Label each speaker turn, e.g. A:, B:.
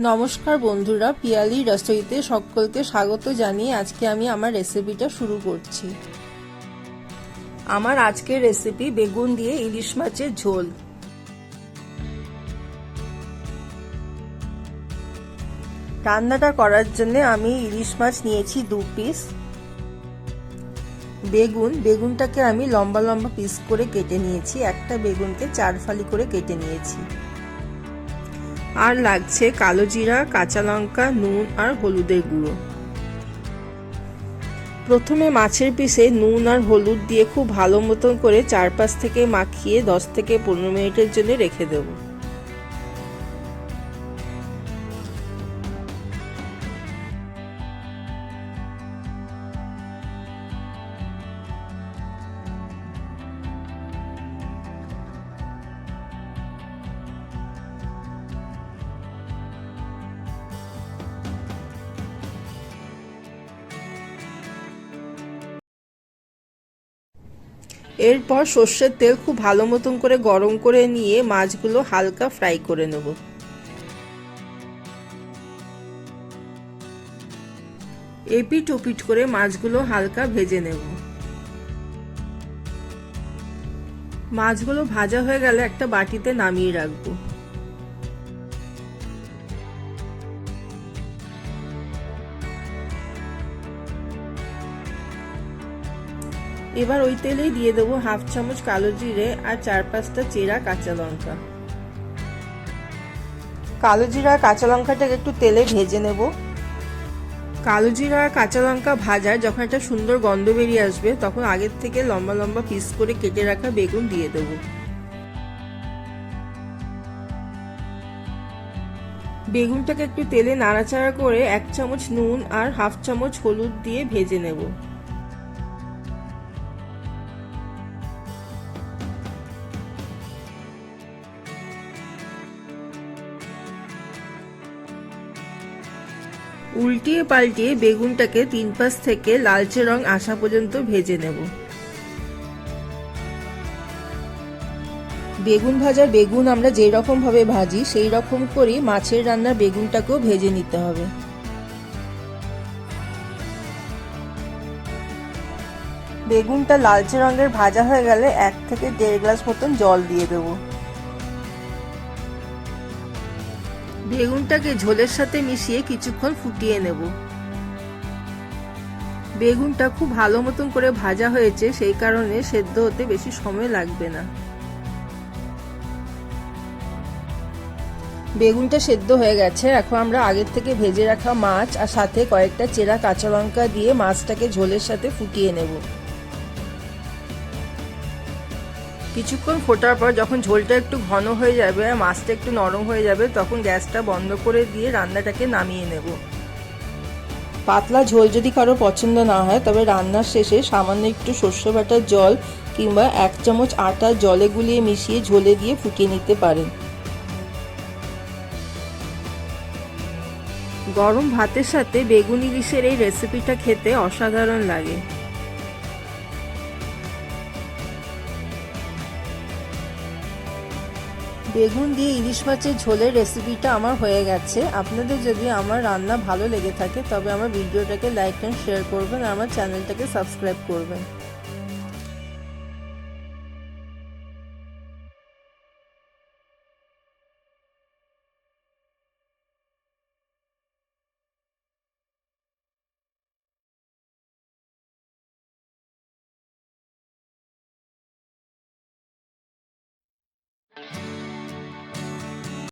A: নমস্কার বন্ধুরা, পিয়ালি রসইতে সকলকে স্বাগত জানিয়ে আজকে আমি আমার রেসিপিটা শুরু করছি। আমার আজকের রেসিপি বেগুন দিয়ে ইলিশ মাছের ঝোল। রান্নাটা করার জন্য আমি ইলিশ মাছ নিয়েছি দু পিস। বেগুন, বেগুনটাকে আমি লম্বা লম্বা পিস করে কেটে নিয়েছি। একটা বেগুনকে চার ফালি করে কেটে নিয়েছি। আর লাগছে কালো জিরা, কাঁচা লঙ্কা, নুন আর হলুদের গুঁড়ো। প্রথমে মাছের পিসে নুন আর হলুদ দিয়ে খুব ভালো মতন করে চারপাশ থেকে মাখিয়ে দশ থেকে পনেরো মিনিটের জন্য রেখে দেবো। এরপর সর্ষের তেল খুব ভালো মতন করে গরম করে নিয়ে মাছগুলো হালকা ফ্রাই করে নেব। এপিট ওপিট করে মাছগুলো হালকা ভেজে নেব। মাছগুলো ভাজা হয়ে গেলে একটা বাটিতে নামিয়ে রাখব। এবার ওই তেলেই দিয়ে দেবো হাফ চামচ কালো জিরে আর চার পাঁচটা চেরা কাঁচা লঙ্কা। কালো জিরা আর কাঁচা লঙ্কাটাকে একটু তেলে ভেজে নেব। কালো জিরা আর কাঁচা লঙ্কা ভাজার যখন একটা সুন্দর গন্ধ বেরিয়ে আসবে তখন আগের থেকে লম্বা লম্বা পিস করে কেটে রাখা বেগুন দিয়ে দেবো। বেগুনটাকে একটু তেলে নাড়াচাড়া করে এক চামচ নুন আর হাফ চামচ হলুদ দিয়ে ভেজে নেব। উল্টিয়ে পাল্টিয়ে বেগুনটাকে তিন পাশ থেকে লালচে রং আসা পর্যন্ত ভেজে নেব। বেগুন ভাজার বেগুন আমরা যেই রকম ভাবে ভাজি, সেই রকম করেই মাছের রান্নার বেগুনটাকেও ভেজে নিতে হবে। বেগুনটা লালচে রঙের ভাজা হয়ে গেলে এক থেকে দেড় গ্লাস মতন জল দিয়ে দেবো। বেগুনটাকে ঝোলের সাথে মিশিয়ে কিছুক্ষণ ফুটিয়ে নেব। বেগুনটা খুব ভালো মতন করে ভাজা হয়েছে, সেই কারণে সেদ্ধ হতে বেশি সময় লাগবে না। বেগুনটা সেদ্ধ হয়ে গেছে। এখন আমরা আগের থেকে ভেজে রাখা মাছ আর সাথে কয়েকটা চেরা কাঁচা লঙ্কা দিয়ে মাছটাকে ঝোলের সাথে ফুটিয়ে নেব। কিছুক্ষণ ফোটার পর যখন ঝোলটা একটু ঘন হয়ে যাবে আর মাছটা একটু নরম হয়ে যাবে তখন গ্যাসটা বন্ধ করে দিয়ে রান্নাটাকে নামিয়ে নেব। পাতলা ঝোল যদি কারও পছন্দ না হয় তবে রান্নার শেষে সামান্য একটু শস্য বাটার জল কিংবা এক চামচ আটা জলে গুলিয়ে মিশিয়ে ঝোলে দিয়ে ফুটিয়ে নিতে পারেন। গরম ভাতের সাথে বেগুন ইলিশের এই রেসিপিটা খেতে অসাধারণ লাগে। বেগুন দিয়ে ইলিশ মাছের ঝোলের রেসিপিটা আমার হয়ে গেছে। আপনাদের যদি আমার রান্না ভালো লেগে থাকে, তবে আমার ভিডিওটাকে লাইক অ্যান্ড শেয়ার করবেন, আর আমার চ্যানেলটাকে সাবস্ক্রাইব করবেন।